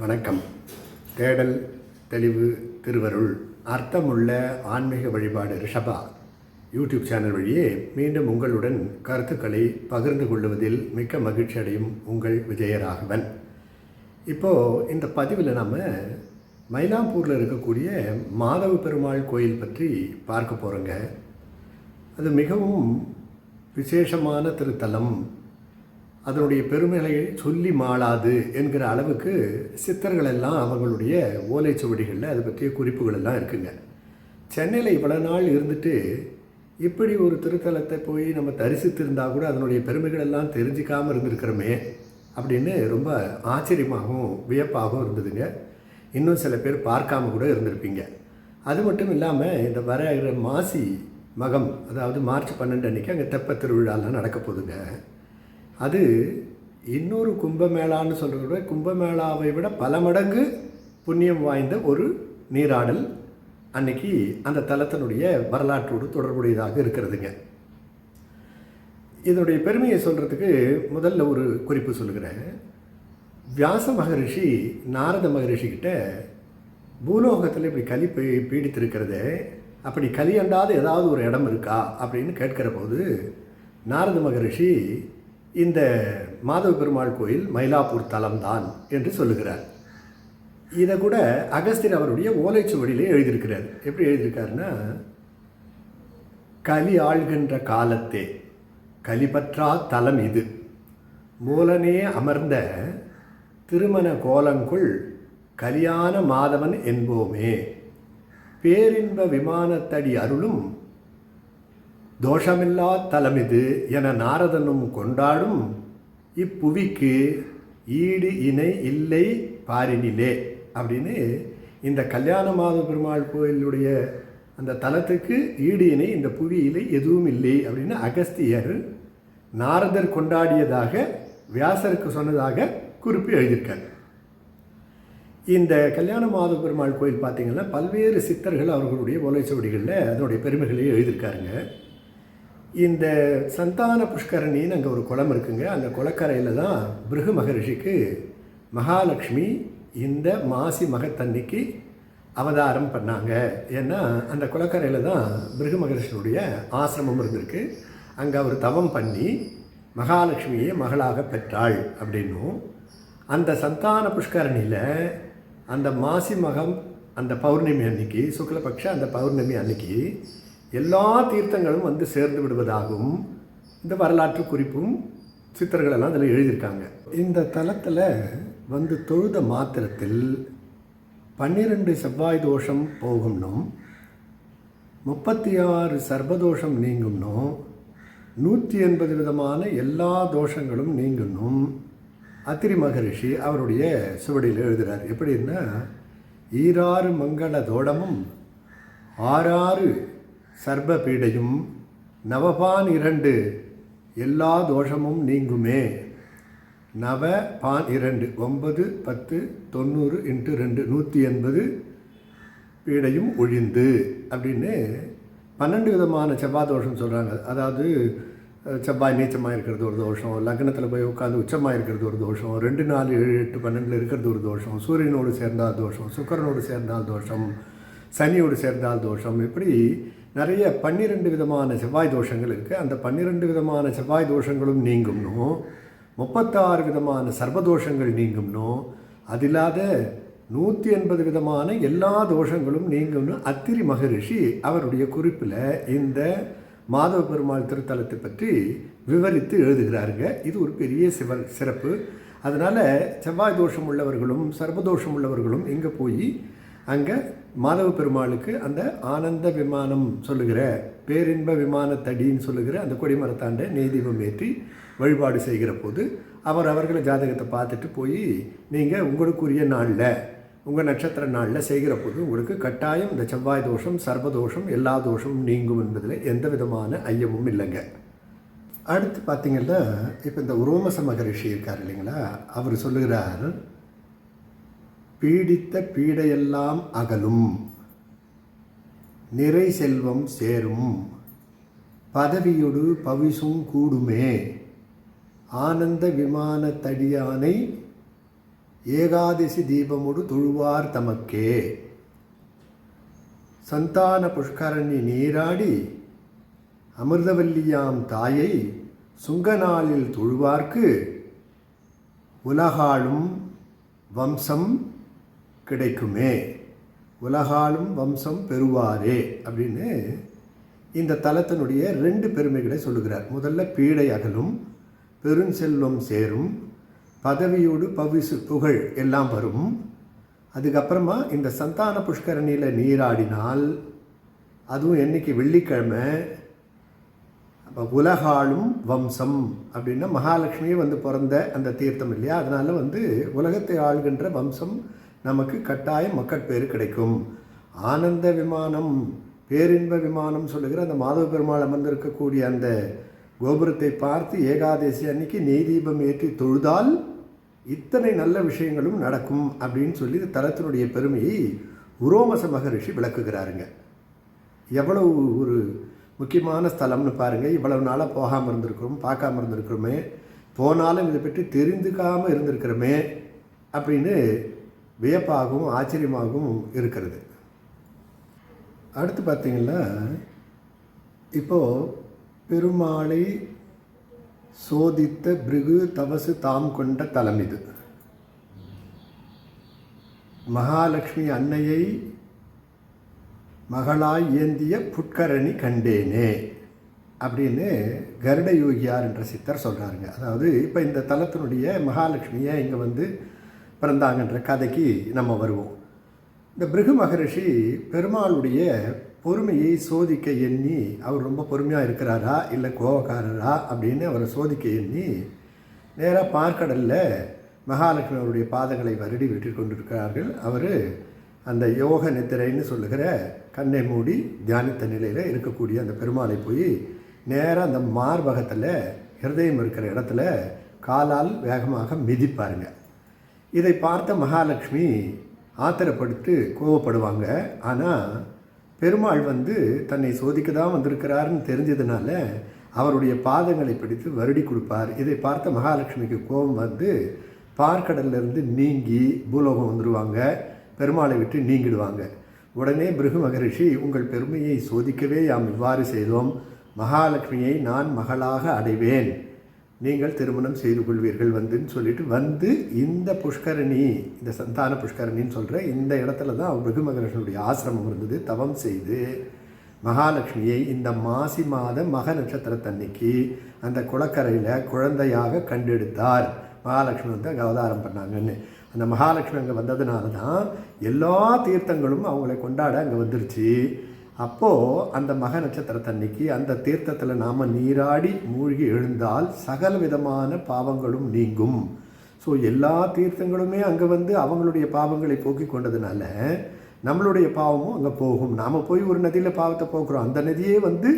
வணக்கம். தேடல் தெளிவு திருவருள் அர்த்தமுள்ள ஆன்மீக வழிபாடு ரிஷபா யூடியூப் சேனல் வழியே மீண்டும் உங்களுடன் கருத்துக்களை பகிர்ந்து கொள்வதில் மிக்க மகிழ்ச்சி அடையும் உங்கள் விஜயராகவன். இப்போது இந்த பதிவில் நாம் மயிலாப்பூரில் இருக்கக்கூடிய மாதவ பெருமாள் கோயில் பற்றி பார்க்க போகிறோங்க அது மிகவும் விசேஷமான திருத்தலம் அதனுடைய பெருமைகளை சொல்லி மாளாது என்கிற அளவுக்கு சித்தர்கள் எல்லாம் அவங்களுடைய ஓலைச்சுவடிகளில் அதை பற்றிய குறிப்புகள் எல்லாம் இருக்குங்க. சென்னையில் இவ்வளோ நாள் இருந்துட்டு இப்படி ஒரு திருத்தலத்தை போய் நம்ம தரிசித்திருந்தால் கூட அதனுடைய பெருமைகள் எல்லாம் தெரிஞ்சிக்காமல் இருந்திருக்கிறோமே அப்படின்னு ரொம்ப ஆச்சரியமாகவும் வியப்பாகவும் இருந்ததுங்க. இன்னும் சில பேர் பார்க்காம கூட இருந்திருப்பீங்க. அது மட்டும் இல்லாமல் இந்த வர மாசி மகம் அதாவது மார்ச் பன்னெண்டு அன்றைக்கி அங்கே தெப்ப திருவிழாலாம் நடக்க போகுதுங்க. அது இன்னொரு கும்பமேளான்னு சொல்கிறத விட கும்பமேளாவை விட பல மடங்கு புண்ணியம் வாய்ந்த ஒரு நீராடல் அன்னைக்கு அந்த தலத்தினுடைய வரலாற்றோடு தொடர்புடையதாக இருக்கிறதுங்க. இதனுடைய பெருமையை சொல்கிறதுக்கு முதல்ல ஒரு குறிப்பு சொல்லுகிறேன். வியாச மகரிஷி நாரத மகரிஷிக்கிட்ட பூலோகத்தில் இப்படி கலி பீ பீடித்திருக்கிறது அப்படி கலியண்டாத ஏதாவது ஒரு இடம் இருக்கா அப்படின்னு கேட்கிற போது நாரத மகரிஷி இந்த மாதவ பெருமாள் கோயில் மயிலாப்பூர் தலம்தான் என்று சொல்லுகிறார். இதை கூட அகஸ்தியர் அவருடைய ஓலைச்சுவடியிலே எழுதியிருக்கிறார். எப்படி எழுதியிருக்காருன்னா கலி ஆழ்கின்ற காலத்தே கலிபற்றா தலம் இது. மூலனே அமர்ந்த திருமண கோலங்குள் கலியான மாதவன் என்போமே. பேரின்ப விமானத்தடி அருளும் தோஷமில்லா தலமிது என நாரதனும் கொண்டாடும் இப்புவிக்கு ஈடு இணை இல்லை பாரினிலே அப்படின்னு இந்த கல்யாண மாத பெருமாள் கோயிலுடைய அந்த தலத்துக்கு ஈடு இணை இந்த புவியிலே எதுவும் இல்லை அப்படின்னு அகஸ்தியர் நாரதர் கொண்டாடியதாக வியாசருக்கு சொன்னதாக குறிப்பு எழுதியிருக்கார். இந்த கல்யாண மாத பெருமாள் கோயில் பார்த்தீங்கன்னா பல்வேறு சித்தர்கள் அவர்களுடைய ஓலைச்சுவடிகளில் அதனுடைய பெருமைகளையும் எழுதியிருக்காருங்க. இந்த சந்தான புஷ்கரணின்னு அங்கே ஒரு குளம் இருக்குங்க. அந்த குளக்கரையில் தான் பிருகு மகரிஷிக்கு மகாலட்சுமி இந்த மாசி மகத்தன்னைக்கு அவதாரம் பண்ணாங்க. ஏன்னா அந்த குளக்கரையில் தான் பிருகு மகரிஷினுடைய ஆசிரமம் இருந்திருக்கு. அங்கே அவர் தவம் பண்ணி மகாலட்சுமியை மகளாக பெற்றாள் அப்படின்னும். அந்த சந்தான புஷ்கரணியில் அந்த மாசி மகம் அந்த பௌர்ணமி அன்னைக்கு சுக்லபக்ஷ அந்த பௌர்ணமி அன்னைக்கு எல்லா தீர்த்தங்களும் வந்து சேர்ந்து விடுவதாகவும் இந்த வரலாற்று குறிப்பும் சித்தர்களெல்லாம் அதில் எழுதியிருக்காங்க. இந்த தலத்தில் வந்து தொழுத மாத்திரத்தில் பன்னிரெண்டு செவ்வாய் தோஷம் போகும்னும் முப்பத்தி ஆறு சர்வதோஷம் நீங்கும்னும் நூற்றி எண்பது விதமான எல்லா தோஷங்களும் நீங்கணும் அத்திரி மகரிஷி அவருடைய சுவடியில் எழுதுகிறார் எப்படின்னா ஈராறு மங்கள தோடமும் ஆறாறு சர்ப பீடையும் நவபான் இரண்டு எல்லா தோஷமும் நீங்குமே. நவ பான் இரண்டு ஒன்பது பத்து தொண்ணூறு இன்ட்டு ரெண்டு நூற்றி எண்பது பீடையும் ஒழிந்து அப்படின்னு பன்னெண்டு விதமான செவ்வாய் தோஷம் சொல்கிறாங்க அதாவது செவ்வாய் நீச்சமாக இருக்கிறது ஒரு தோஷம் லக்னத்தில் போய் உட்காந்து உச்சமாக இருக்கிறது ஒரு தோஷம் ரெண்டு நாலு ஏழு எட்டு பன்னெண்டில் இருக்கிறது ஒரு தோஷம் சூரியனோடு சேர்ந்தால் தோஷம் சுக்கரனோடு சேர்ந்தால் தோஷம் சனியோடு சேர்ந்தால் தோஷம் இப்படி நிறைய பன்னிரெண்டு விதமான செவ்வாய் தோஷங்கள் இருக்குது அந்த பன்னிரெண்டு விதமான செவ்வாய் தோஷங்களும் நீங்கும்னும் முப்பத்தாறு விதமான சர்வதோஷங்கள் நீங்கும்னும் அது இல்லாத நூற்றி எண்பது விதமான எல்லா தோஷங்களும் நீங்கும்னு அத்திரி மகரிஷி அவருடைய குறிப்பில் இந்த மாதவ பெருமாள் திருத்தலத்தை பற்றி விவரித்து எழுதுகிறாருங்க. இது ஒரு பெரிய சிவ சிறப்பு. அதனால் செவ்வாய் தோஷம் உள்ளவர்களும் சர்வதோஷம் உள்ளவர்களும் இங்கே போய் அங்கே மாதவ பெருமாளுக்கு அந்த ஆனந்த விமானம் சொல்லுகிற பேரின்ப விமானத்தடின்னு சொல்லுகிற அந்த கொடிமரத்தாண்டை நெய்தீபம் ஏற்றி வழிபாடு செய்கிற போது அவர் அவர்களை ஜாதகத்தை பார்த்துட்டு போய் நீங்கள் உங்களுக்குரிய நாளில் உங்கள் நட்சத்திர நாளில் செய்கிற போது உங்களுக்கு கட்டாயம் இந்த செவ்வாய் தோஷம் சர்வதோஷம் எல்லா தோஷமும் நீங்கும் என்பதில் எந்த விதமான ஐயமும் இல்லைங்க. அடுத்து பார்த்திங்கன்னா இப்போ இந்த உரோமச மகரிஷி இருக்கார் இல்லைங்களா? அவர் சொல்லுகிறார் பீடித்த பீடையெல்லாம் அகலும். நிறை செல்வம் சேரும். பதவியொடு பவிசும் கூடுமே. ஆனந்த விமான தடியானை ஏகாதசி தீபமுடு தொழுவார் தமக்கே. சந்தான புஷ்கரணி நீராடி அமிர்தவல்லியாம் தாயை சுங்கநாளில் தொழுவார்க்கு. உலகாளும் வம்சம் கிடைக்குமே. உலகாலும் வம்சம் பெறுவாரே அப்படின்னு இந்த தலத்தினுடைய ரெண்டு பெருமைகளை சொல்லுகிறார். முதல்ல பீடை அகலும் பெருஞ்செல்வம் சேரும் பதவியோடு பவிசு புகழ் எல்லாம் வரும். அதுக்கப்புறமா இந்த சந்தான புஷ்கரணியில் நீராடினால் அதுவும் என்னைக்கு வெள்ளிக்கிழமை அப்போ உலகாளும் வம்சம் அப்படின்னா மகாலட்சுமியே வந்து பிறந்த அந்த தீர்த்தம் இல்லையா? அதனால் வந்து உலகத்தை ஆள்கின்ற வம்சம் நமக்கு கட்டாயம் மக்கட்பேறு கிடைக்கும். ஆனந்த விமானம் பேரின்ப விமானம் சொல்லுகிற அந்த மாதவ பெருமாள் அமர்ந்திருக்கக்கூடிய அந்த கோபுரத்தை பார்த்து ஏகாதசி அன்னைக்கு நெய் தீபம் ஏற்றி தொழுதால் இத்தனை நல்ல விஷயங்களும் நடக்கும் அப்படின்னு சொல்லி இந்த தலத்தினுடைய பெருமையை உரோமச மகரிஷி விளக்குகிறாருங்க. எவ்வளவு ஒரு முக்கியமான ஸ்தலம்னு பாருங்கள் இவ்வளவு நாளாக போகாமல் இருந்திருக்கிறோம் பார்க்காம இருந்திருக்கிறோமே. போனாலும் இதை பற்றி தெரிந்துக்காமல் இருந்திருக்கிறோமே அப்படின்னு வியப்பாகவும் ஆச்சரியமாகவும் இருக்கிறது. அடுத்து பார்த்திங்கன்னா இப்போது பெருமாளை சோதித்த பிருகு தவசு தாம் கொண்ட தலம் இது. மகாலட்சுமி அன்னையை மகளாய் ஏந்திய புட்கரணி கண்டேனே அப்படின்னு கருட யோகியார் என்ற சித்தர் சொல்கிறாருங்க அதாவது இப்போ இந்த தலத்தினுடைய மகாலட்சுமியை இங்கே வந்து பிறந்தாங்கன்ற கதைக்கு நம்ம வருவோம். இந்த பிருகு மகரிஷி பெருமாளுடைய பொறுமையை சோதிக்க எண்ணி அவர் ரொம்ப பொறுமையாக இருக்கிறாரா இல்லை கோபக்காரரா அப்படின்னு அவரை சோதிக்க எண்ணி நேராக பார்க்கடலில் மகாலட்சுமி அவருடைய பாதங்களை வருடி விட்டு கொண்டிருக்கிறார்கள். அவர் அந்த யோக நித்திரைன்னு சொல்லுகிற கண்ணை மூடி தியானித்த நிலையில் இருக்கக்கூடிய அந்த பெருமாளை போய் நேராக அந்த மார்பகத்தில் ஹிருதயம் இருக்கிற இடத்துல காலால் வேகமாக மிதிப்பாருங்க. இதை பார்த்த மகாலட்சுமி ஆத்திரப்படுத்து கோவப்படுவாங்க. ஆனால் பெருமாள் வந்து தன்னை சோதிக்க தான் வந்திருக்கிறாருன்னு தெரிஞ்சதுனால அவருடைய பாதங்களை பிடித்து வருடி கொடுப்பார். இதை பார்த்த மகாலட்சுமிக்கு கோபம் வந்து பார்க்கடல்லிருந்து நீங்கி பூலோகம் வந்துடுவாங்க பெருமாளை விட்டு நீங்கிடுவாங்க. உடனே பிருகு மகரிஷி உங்கள் பெருமையை சோதிக்கவே யாம் இவ்வாறு செய்தோம். மகாலட்சுமியை நான் மகளாக அடைவேன். நீங்கள் திருமணம் செய்து கொள்வீர்கள் வந்துன்னு சொல்லிட்டு வந்து இந்த புஷ்கரணி இந்த சந்தான புஷ்கரணின்னு சொல்கிற இந்த இடத்துல தான் பிருகு மகரிஷனுடைய ஆசிரமம் இருந்தது. தவம் செய்து மகாலட்சுமியை இந்த மாசி மாத மக நட்சத்திரத்தன்னைக்கு அந்த குளக்கரையில் குழந்தையாக கண்டெடுத்தார். மகாலட்சுமி வந்து அங்கே அவதாரம் பண்ணாங்கன்னு. அந்த மகாலட்சுமி அங்கே வந்ததுனால தான் எல்லா தீர்த்தங்களும் அவங்களை கொண்டாட அங்கே வந்துருச்சு. அப்போது அந்த மக நட்சத்திரத்தன்னைக்கு அந்த தீர்த்தத்தில் நாம் நீராடி மூழ்கி எழுந்தால் சகல விதமான பாவங்களும் நீங்கும். ஸோ எல்லா தீர்த்தங்களுமே அங்கே வந்து அவங்களுடைய பாவங்களை போக்கி கொண்டதுனால நம்மளுடைய பாவமும் அங்கே போகும். நாம் போய் ஒரு நதியில் பாவத்தை போக்குறோம். அந்த நதியே வந்து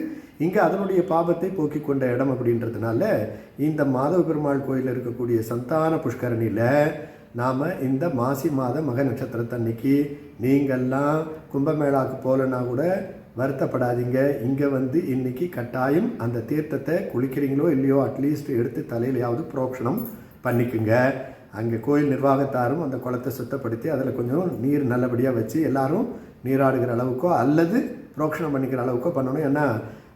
இங்கே அதனுடைய பாவத்தை போக்கி கொண்ட இடம் அப்படின்றதுனால இந்த மாதவ பெருமாள் கோயிலில் இருக்கக்கூடிய சந்தான புஷ்கரணியில் நாம் இந்த மாசி மாத மக நட்சத்திரத்தன்னைக்கு நீங்கள்லாம் கும்பமேளாவுக்கு போகலன்னா கூட வருத்தப்படாதீங்க. இங்கே வந்து இன்னைக்கு கட்டாயம் அந்த தீர்த்தத்தை குளிக்கிறீங்களோ இல்லையோ அட்லீஸ்ட் எடுத்து தலையிலையாவது புரோக்ஷணம் பண்ணிக்குங்க. அங்கே கோயில் நிர்வாகத்தாரும் அந்த குளத்தை சுத்தப்படுத்தி அதில் கொஞ்சம் நீர் நல்லபடியாக வச்சு எல்லாரும் நீராடுகிற அளவுக்கோ அல்லது புரோக்ஷணம் பண்ணிக்கிற அளவுக்கோ பண்ணணும். ஏன்னா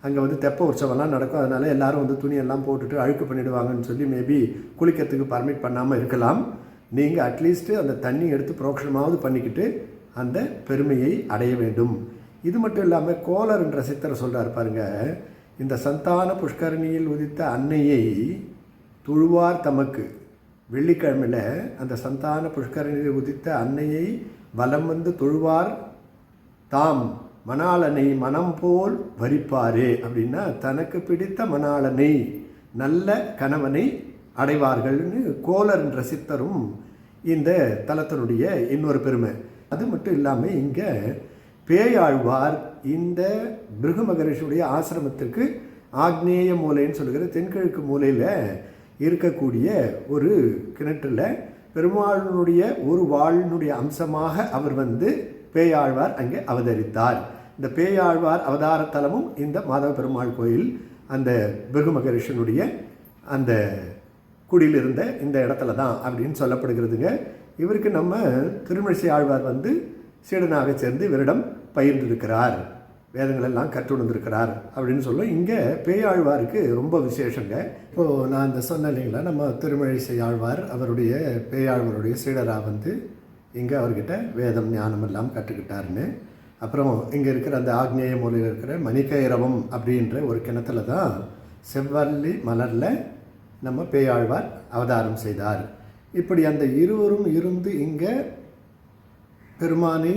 அங்கே வந்து தெப்ப உற்சவம்லாம் நடக்கும். அதனால் எல்லாரும் வந்து துணியெல்லாம் போட்டுட்டு அழுக்கு பண்ணிடுவாங்கன்னு சொல்லி மேபி குளிக்கிறதுக்கு பர்மிட் பண்ணாமல் இருக்கலாம். நீங்கள் அட்லீஸ்ட்டு அந்த தண்ணி எடுத்து புரோக்ஷணமாவது பண்ணிக்கிட்டு அந்த பெருமையை அடைய வேண்டும். இது மட்டும் இல்லாமல் கோலர் என்ற சித்தரை சொல்கிறார் பாருங்க இந்த சந்தான புஷ்கரணியில் உதித்த அன்னையை துழுவார் தமக்கு. வெள்ளிக்கிழமையில் அந்த சந்தான புஷ்கரணியில் உதித்த அன்னையை வலம் வந்து தொழுவார் தாம். மணாளனை மனம் போல் வரிப்பாரே அப்படின்னா தனக்கு பிடித்த மணாளனை நல்ல கணவனை அடைவார்கள்னு கோலர் என்ற சித்தரும் இந்த தலத்தினுடைய இன்னொரு பெருமை. அது மட்டும் இல்லாமல் இங்கே பேயாழ்வார் இந்த பிருகு மகரிஷியுடைய ஆசிரமத்திற்கு ஆக்னேய மூலைன்னு சொல்லுகிற தென்கிழக்கு மூலையில் இருக்கக்கூடிய ஒரு கிணற்றில் பெருமாளுடைய ஒரு வாழ்னுடைய அம்சமாக அவர் வந்து பேயாழ்வார் அங்கே அவதரித்தார். இந்த பேயாழ்வார் அவதார தலமும் இந்த மாதவ பெருமாள் கோயில் அந்த பிருகு மகரிஷனுடைய அந்த குடியில் இருந்த இந்த இடத்துல தான் அப்படின்னு சொல்லப்படுகிறதுங்க. இவருக்கு நம்ம திருமழிசை ஆழ்வார் வந்து சீடனாக சேர்ந்து இவரிடம் பயிர்ந்திருக்கிறார். வேதங்களெல்லாம் கற்றுணர்ந்திருக்கிறார் அப்படின்னு சொல்லும். இங்கே பேயாழ்வாருக்கு ரொம்ப விசேஷங்க. இப்போது நான் இந்த சொன்னேன் இல்லைங்களா நம்ம திருமழிசை ஆழ்வார் அவருடைய பேயாழ்வாருடைய சீடராக வந்து இங்கே அவர்கிட்ட வேதம் ஞானம் எல்லாம் கற்றுக்கிட்டாருன்னு. அப்புறம் இங்கே இருக்கிற அந்த ஆக்னேய மொழியில் இருக்கிற மணிக்கைரவம் அப்படின்ற ஒரு கிணத்துல தான் செவ்வல்லி மலரில் நம்ம பேயாழ்வார் அவதாரம் செய்தார். இப்படி அந்த இருவரும் இருந்து இங்கே பெருமானை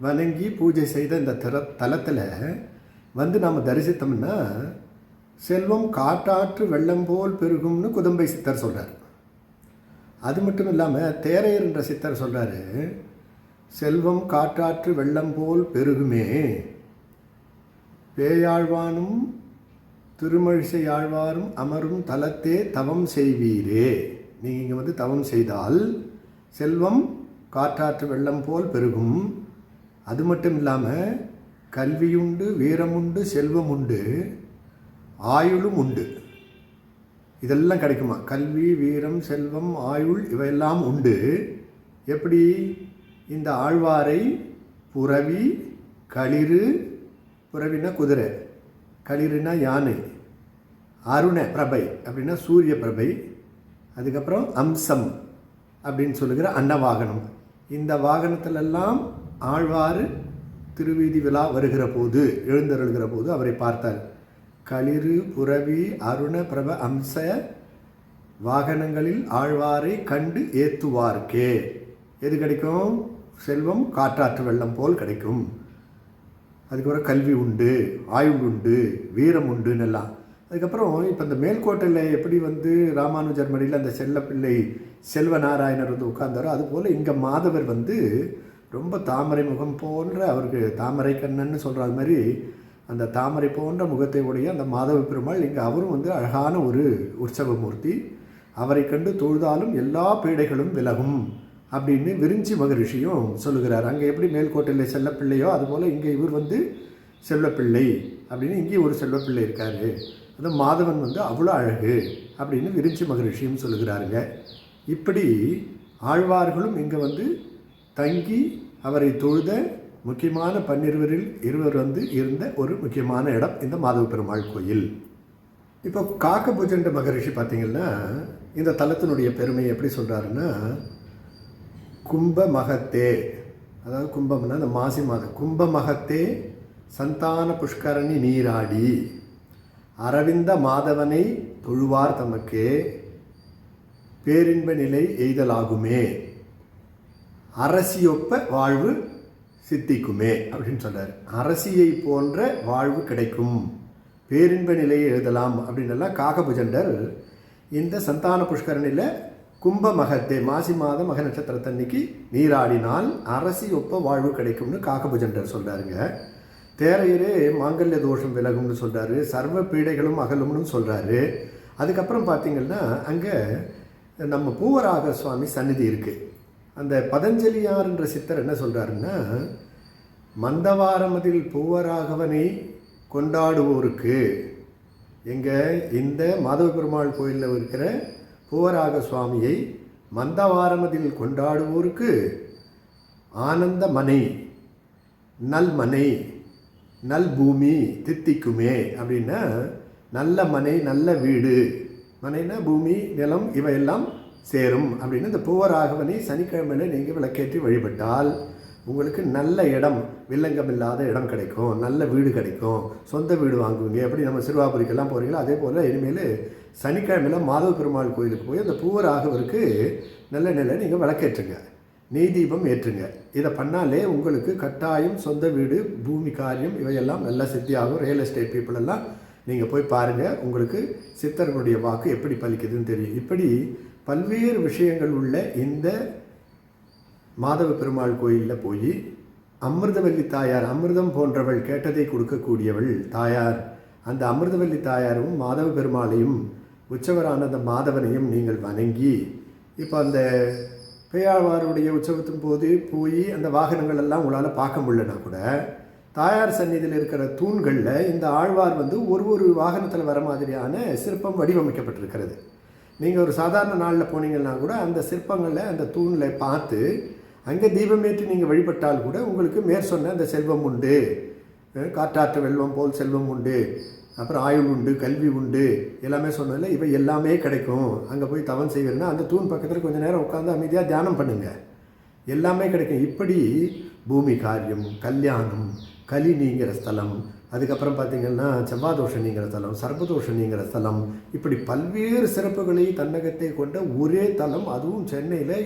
வணங்கி பூஜை செய்த இந்த தர தலத்தில் வந்து நாம் தரிசித்தோம்னா செல்வம் காட்டாற்று வெள்ளம் போல் பெருகும்னு குதம்பை சித்தர் சொல்கிறார் அது மட்டும் இல்லாமல் தேரையர் என்ற சித்தர் சொல்கிறாரு செல்வம் காட்டாற்று வெள்ளம் போல் பெருகுமே பேயாழ்வானும் திருமழிசை ஆழ்வாரும் அமரும் தலத்தே தவம் செய்வீரே. நீங்கள் இங்கே வந்து தவம் செய்தால் செல்வம் காற்றாற்று வெள்ளம் போல் பெருகும். அது மட்டும் இல்லாமல் கல்வியுண்டு வீரமுண்டு செல்வம் உண்டு ஆயுளும் உண்டு. இதெல்லாம் கிடைக்குமா? கல்வி வீரம் செல்வம் ஆயுள் இவையெல்லாம் உண்டு. எப்படி? இந்த ஆழ்வாரை புறவி களிறு புறவின குதிரை. களிறுனா யானை அருண பிரபை அப்படின்னா சூரிய பிரபை அதுக்கப்புறம் அம்சம் அப்படின்னு சொல்லுகிற அன்னவாகனம் இந்த வாகனத்திலெல்லாம் ஆழ்வார் திருவீதி விழா வருகிற போது எழுந்தருள்கிற போது அவரை பார்த்தார். களிறு புறவி அருண பிரப அம்ச வாகனங்களில் ஆழ்வாரை கண்டு ஏத்துவார்க்கே. எது கிடைக்கும்? செல்வம் காற்றாற்று வெள்ளம் போல் கிடைக்கும். அதுக்கப்புறம் கல்வி உண்டு ஆய்வு உண்டு வீரம் உண்டுன்னு எல்லாம். அதுக்கப்புறம் இப்போ இந்த மேல்கோட்டையில் எப்படி வந்து ராமானுஜர் மடியில் அந்த செல்லப்பிள்ளை செல்வ நாராயணர் வந்து உட்கார்ந்தாரோ அதுபோல் இங்கே மாதவர் வந்து ரொம்ப தாமரை முகம் போன்ற அவருக்கு தாமரை கண்ணன்னு சொல்கிற மாதிரி அந்த தாமரை போன்ற முகத்தை உடைய அந்த மாதவ பெருமாள் இங்கே அவரும் வந்து அழகான ஒரு உற்சவ மூர்த்தி அவரை கண்டு தொழுதாலும் எல்லா பீடைகளும் விலகும். அப்படின்னு விரிஞ்சி மகரிஷியும் சொல்லுகிறார். அங்கே எப்படி மேல்கோட்டையில் செல்லப்பிள்ளையோ அதுபோல் இங்கே இவர் வந்து செல்லப்பிள்ளை அப்படின்னு இங்கேயும் ஒரு செல்வப்பிள்ளை இருக்கார். அது மாதவன் வந்து அவ்வளோ அழகு அப்படின்னு விரிஞ்சி மகரிஷியும் சொல்லுகிறாருங்க. இப்படி ஆழ்வார்களும் இங்கே வந்து தங்கி அவரை தொழுத முக்கியமான பன்னிருவரில் இருவர் வந்து இருந்த ஒரு முக்கியமான இடம் இந்த மாதவ பெருமாள் கோயில். இப்போ காக்கபுஜண்ட மகரிஷி பார்த்திங்கன்னா இந்த தலத்தினுடைய பெருமையை எப்படி சொல்கிறாருன்னா கும்ப மகத்தே அதாவது கும்பம்னா அந்த மாசி மாதம். கும்ப மகத்தே சந்தான புஷ்கரணி நீராடி. அரவிந்த மாதவனை தொழுவார் தமக்கே. பேரின்ப நிலை எய்தலாகுமே. அரசியொப்ப வாழ்வு சித்திக்குமே அப்படின்னு சொல்கிறார் அரசியை போன்ற வாழ்வு கிடைக்கும். பேரின்ப நிலையை எழுதலாம் அப்படின்னு எல்லாம் காகபுஜண்டர் இந்த சந்தான புஷ்கரணியில் கும்ப மகத்தே மாசி மாத மக நட்சத்திரத்தன்னைக்கு நீராடினால் அரசி ஒப்ப வாழ்வு கிடைக்கும்னு காகபுஜண்டர் சொல்கிறாருங்க தேரையிலே மாங்கல்ய தோஷம் விலகும்னு சொல்கிறாரு சர்வ பீடைகளும் அகலும்னு சொல்கிறாரு அதுக்கப்புறம் பார்த்திங்கன்னா அங்கே நம்ம பூவராக சுவாமி சந்நிதி இருக்குது அந்த பதஞ்சலியார்ன்ற சித்தர் என்ன சொல்கிறாருன்னா மந்தவாரமதில் பூவராகவனை கொண்டாடுவோருக்கு எங்கே இந்த மாதவ பெருமாள் கோயிலில் இருக்கிற பூவராக சுவாமியை மந்தவாரமதில் கொண்டாடுவோருக்கு ஆனந்த மனை நல்மனை நல்பூமி தித்திக்குமே அப்படின்னா நல்ல மனை நல்ல வீடு மனைனா பூமி நிலம் இவையெல்லாம் சேரும் அப்படின்னு இந்த பூவராகவனை சனிக்கிழமையில் நீங்கள் விளக்கேற்றி வழிபட்டால் உங்களுக்கு நல்ல இடம் வில்லங்கம் இல்லாத இடம் கிடைக்கும் நல்ல வீடு கிடைக்கும் சொந்த வீடு வாங்குவீங்க எப்படி நம்ம சிறுவாபுரிக்கெல்லாம் போகிறீங்களோ அதே போல் இனிமேல் சனிக்கிழமையில் மாதவ பெருமாள் கோயிலுக்கு போய் அந்த பூவராகவருக்கு நல்ல நிலை நீங்கள் விளக்கேற்றுங்க. நெய் தீபம் ஏற்றுங்க. இதை பண்ணாலே உங்களுக்கு கட்டாயம் சொந்த வீடு பூமி காரியம் இவையெல்லாம் நல்லா சித்தியாகும் ரியல் எஸ்டேட் பீப்புள் எல்லாம் நீங்கள் போய் பாருங்கள் உங்களுக்கு சித்தர்களுடைய வாக்கு எப்படி பலிக்குதுன்னு தெரியும். இப்படி பல்வேறு விஷயங்கள் உள்ள இந்த மாதவ பெருமாள் கோயிலில் போய் அமிர்தவல்லி தாயார் அமிர்தம் போன்றவள் கேட்டதை கொடுக்கக்கூடியவள் தாயார். அந்த அமிர்தவல்லி தாயாரும் மாதவ பெருமாளையும் உற்சவரான அந்த மாதவனையும் நீங்கள் வணங்கி இப்போ அந்த பேயாழ்வாருடைய உற்சவத்தின் போது போய் அந்த வாகனங்கள் எல்லாம் உங்களால் பார்க்க முடியலனா கூட தாயார் சந்நிதியில் இருக்கிற தூண்களில் இந்த ஆழ்வார் வந்து ஒரு ஒரு வாகனத்தில் வர மாதிரியான சிற்பம் வடிவமைக்கப்பட்டிருக்கிறது. நீங்கள் ஒரு சாதாரண நாளில் போனீங்கன்னா கூட அந்த சிற்பங்களில் அந்த தூணில் பார்த்து அங்கே தீபமேற்றி நீங்கள் வழிபட்டால் கூட உங்களுக்கு மேற் சொன்ன அந்த செல்வம் உண்டு. காற்றாற்று வெல்வம் போல் செல்வம் உண்டு. அப்புறம் ஆயுள் உண்டு கல்வி உண்டு எல்லாமே சொன்னதில்ல இவை எல்லாமே கிடைக்கும். அங்கே போய் தவம் செய்வீங்கன்னா அந்த தூண் பக்கத்தில் கொஞ்சம் நேரம் உட்காந்து அமைதியாக தியானம் பண்ணுங்கள் எல்லாமே கிடைக்கும். இப்படி பூமி காரியம் கல்யாணம் கலி நீங்கிற ஸ்தலம் அதுக்கப்புறம் பார்த்திங்கன்னா செவ்வாதோஷம் நீங்கிற ஸ்தலம் சர்பதோஷம் நீங்கிற ஸ்தலம் இப்படி பல்வேறு சிறப்புகளை தன்னகத்தை கொண்ட ஒரே தலம் அதுவும் சென்னையில்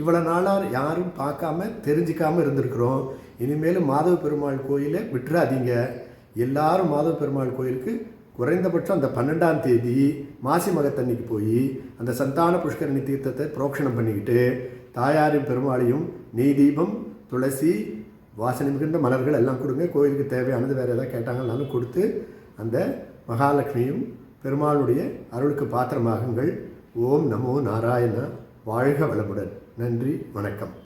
இவ்வளோ நாளாக யாரும் பார்க்காம தெரிஞ்சிக்காமல் இருந்திருக்கிறோம். இனிமேலும் மாதவ பெருமாள் கோயிலை விட்டுறாதீங்க. எல்லாரும் மாதவ பெருமாள் கோயிலுக்கு குறைந்தபட்சம் அந்த பன்னெண்டாம் தேதி மாசி மகத்தன்னைக்கு போய் அந்த சந்தான புஷ்கரணி தீர்த்தத்தை புரோக்ஷணம் பண்ணிக்கிட்டு தாயாரின் பெருமாளையும் நெய் தீபம் துளசி வாசனை மிகுந்த மலர்கள் எல்லாம் கொடுங்க. கோயிலுக்கு தேவையானது வேறு எதாவது கேட்டாங்கன்னாலும் கொடுத்து அந்த மகாலட்சுமியும் பெருமாளுடைய அருளுக்கு பாத்திரமாகுங்கள். ஓம் நமோ நாராயண. வாழ்க வளமுடன். நன்றி வணக்கம்.